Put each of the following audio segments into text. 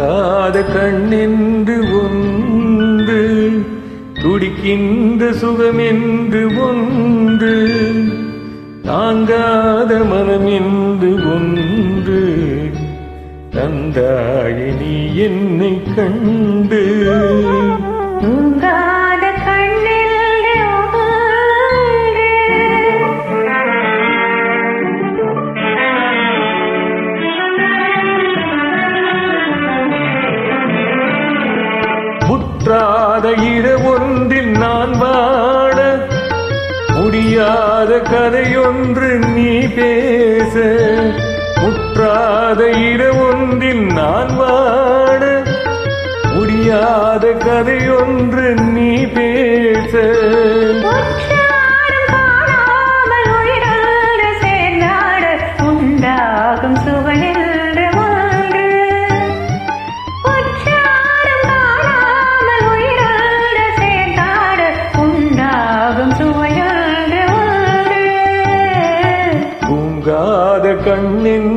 தூங்காத கண்ணென்று ஒன்று துடிக்கின்ற சுகமென்று ஒன்று தாங்காத மனமென்று ஒன்று. தந்தாழி நீ என்னை கண்டு முற்றாத ஒன்றில் நான் வாட முடியாத கதையொன்று நீ பேச முற்றாத இரவொன்றில் நான் வாட முடியாத கதையொன்று நீ பேச கண்ணின்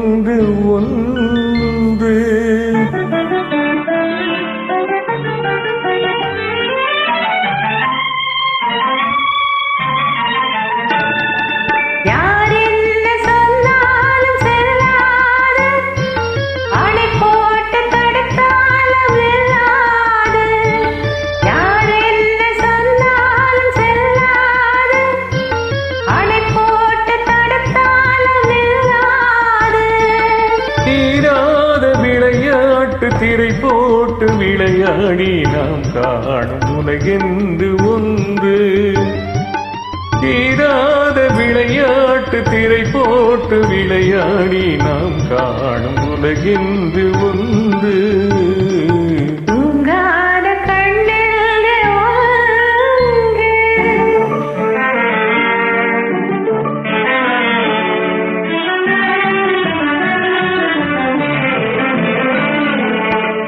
தீராத விளையாட்டு திரை போட்டு விளையாடி நாம் காணும் உலகெந்து ஒன்று. தீராத விளையாட்டு திரை போட்டு விளையாடி நாம் காணும் உலகெந்து ஒன்று.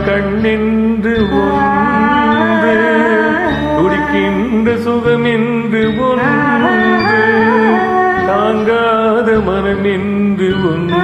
கண்ணென்று ஒன்று துடிக்கின்ற சுகமென்று ஒன்று தாங்காத மனமென்று ஒன்று